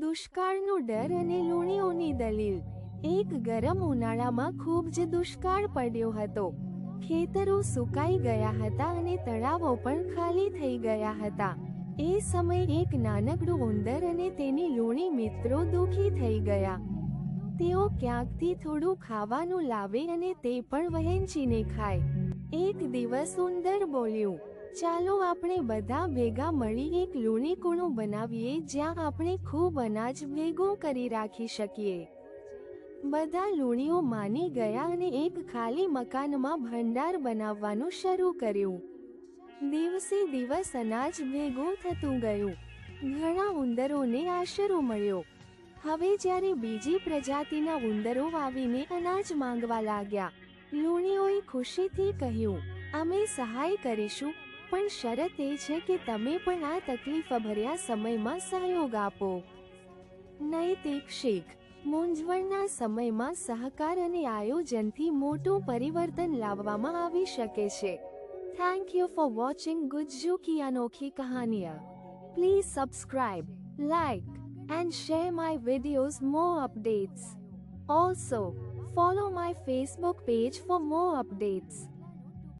દુષ્કાળનો ડર અને લૂણીઓની દલીલ. એક ગરમ ઉનાળામાં ખૂબ જ દુષ્કાળ પડ્યો હતો. ખેતરો સુકાઈ ગયા હતા અને તળાવો પણ ખાલી થઈ ગયા હતા. એ સમયે એક નાનકડું ઉંદર અને તેની લૂણી મિત્રો દુખી થઈ ગયા. તેઓ ક્યાંકથી થોડું ખાવાનું લાવે અને તે પણ વહેંચીને ખાય. એક દિવસ ઉંદર બોલ્યું ચાલો આપણે બધા ભેગા મળી એક લૂણી કૂણું બનાવીએ જ્યાં આપણે ખૂબ અનાજ ભેગું કરી રાખી શકીએ. બધા લૂણીઓ માની ગયા અને એક ખાલી મકાનમાં ભંડાર બનાવવાનું શરૂ કર્યું. દિવસે દિવસ અનાજ ભેગું થતું ગયું. ઘણા ઉંદરોને આશરો મળ્યો. હવે જ્યારે બીજી પ્રજાતિના ઉંદરો આવીને અનાજ માંગવા લાગ્યા, લૂણીઓએ ખુશીથી કહ્યું, અમે સહાય કરીશું. પણ શરત એ છે કે તમે પણ આ તકલીફભર્યા સમયમાં સહયોગ આપો. નૈતિક શીખ. મૂંઝવણના સમયમાં સહકાર અને આયોજનથી મોટું પરિવર્તન લાવવામાં આવી શકે છે. Thank you for watching Gujju કી અનોખી કહાનિયા please subscribe like and share my videos more updates also follow my Facebook page for more updates.